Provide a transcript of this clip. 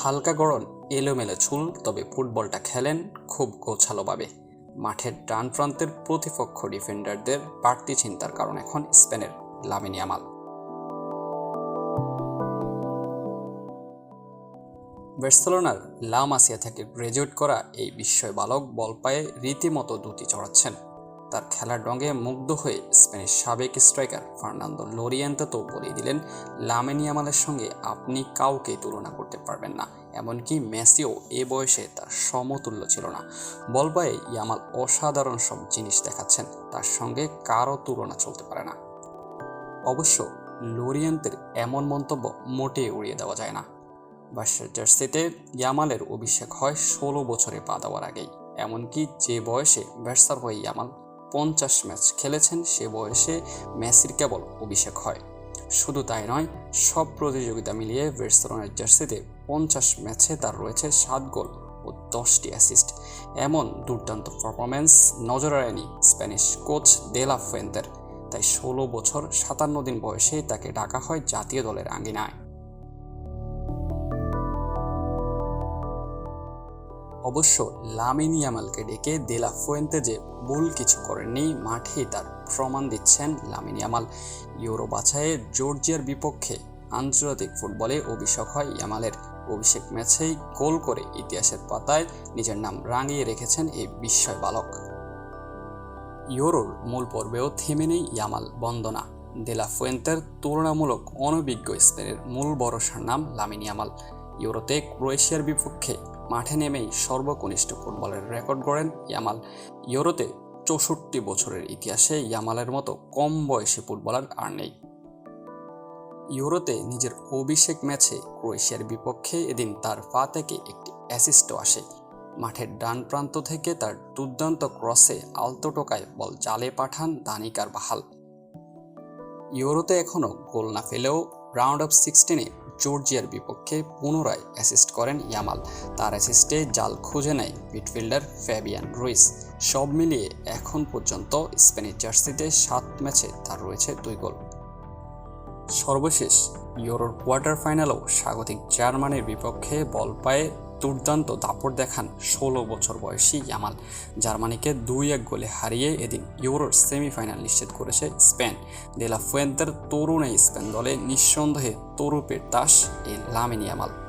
হালকা গড়ন, এলোমেলো চুল তবে ফুটবলটা খেলেন খুব গোছালোভাবে। মাঠের ডান প্রান্তের প্রতিপক্ষ ডিফেন্ডারদের বাড়তি চিন্তার কারণ এখন স্পেনের লামিন ইয়ামাল। বার্সেলোনার লা মাসিয়া থেকে গ্রাজুয়েট করা এই বিস্ময় বালক বল পায়ে রীতিমতো দুটি চড়াচ্ছেন। তার খেলার রঙে মুগ্ধ হয়ে স্পেনের সাবেক স্ট্রাইকার ফার্নান্দো লোরিয়েন্তে তো বলেই দিলেন, লামেন ইয়ামালের সঙ্গে আপনি কাউকে তুলনা করতে পারবেন না। এমনকি মেসিও এ বয়সে তার সমতুল্য ছিল না। বল পায়ে ইয়ামাল অসাধারণ সব জিনিস দেখাচ্ছেন, তার সঙ্গে কারও তুলনা চলতে পারে না। অবশ্য লোরিয়েন্তের এমন মন্তব্য মোটেই উড়িয়ে দেওয়া যায় না। বার্সার জার্সিতে ইয়ামালের অভিষেক হয় ষোলো বছরে পা দেওয়ার আগেই। এমনকি যে বয়সে বার্সার হয়ে ইয়ামাল পঞ্চাশ ম্যাচ খেলেছেন, সে বয়সে মেসির কেবল অভিষেক হয়। শুধু তাই নয়, সব প্রতিযোগিতা মিলিয়ে বার্সেলোনার জার্সিতে পঞ্চাশ ম্যাচে তার রয়েছে সাত গোল ও দশটি অ্যাসিস্ট এমন দুর্দান্ত পারফরমেন্স নজর আনেনি স্প্যানিশ কোচ দেলা ফুয়েন্তের। তাই ষোলো বছর সাতান্ন দিন বয়সে তাকে ডাকা হয় জাতীয় দলের আঙ্গিনায়। অবশ্য লামিন ইয়ামালকে ডেকে দেলা ফুয়েন্তে যে ভুল কিছু করেননি, মাঠেই তার প্রমাণ দিচ্ছেন লামিন ইয়ামাল ইউরো বাছাইয়ে জর্জিয়ার বিপক্ষে আন্তর্জাতিক ফুটবলে অভিষেক হয় ইয়ামালের। অভিষেক ম্যাচেই গোল করে ইতিহাসের পাতায় নিজের নাম রাঙিয়ে রেখেছেন এই বিস্ময় বালক। ইউরোর মূল পর্বেও থেমে নেই ইয়ামাল বন্দনা। দেলা ফুয়েন্তের তুলনামূলক অনভিজ্ঞ স্পেনের মূল ভরসার নাম লামিন ইয়ামাল ইউরোতে ক্রোয়েশিয়ার বিপক্ষে মাঠে নেমেই সর্বকনিষ্ঠ ফুটবলের রেকর্ড গড়েন ইয়ামাল। ইউরোতে চৌষট্টি বছরের ইতিহাসে ইয়ামালের মতো কম বয়সী ফুটবলার আর নেই। ইউরোতে নিজের অভিষেক ম্যাচে ক্রোয়েশিয়ার বিপক্ষে এদিন তার পা থেকে একটি অ্যাসিস্টও আসে। মাঠের ডান প্রান্ত থেকে তার দুর্দান্ত ক্রসে আলতো টোকায় বল জালে পাঠান দানিকার বাহাল ইউরোতে এখনও গোল না ফেলেও রাউন্ড অফ সিক্সটিনে জর্জিয়ার বিপক্ষে পুনরায় অ্যাসিস্ট করেন ইয়ামাল। তার অ্যাসিস্টে জাল খুঁজে নেয় মিডফিল্ডার ফ্যাবিয়ান রুইস। সব মিলিয়ে এখন পর্যন্ত স্পেনের জার্সিতে সাত ম্যাচে তার রয়েছে দুই গোল। সর্বশেষ ইউরোর কোয়ার্টার ফাইনালেও স্বাগতিক জার্মানির বিপক্ষে বল পায়ে দুর্দান্ত দাপট দেখান ষোলো বছর বয়সী ইয়ামাল, জার্মানিকে দুই এক গোলে হারিয়ে এদিন ইউরোর সেমিফাইনাল নিশ্চিত করেছে স্পেন। দেলা ফুয়েন্তের তরুণ এই স্পেন দলে নিঃসন্দেহে তরুপের দাস এই লামিন ইয়ামাল।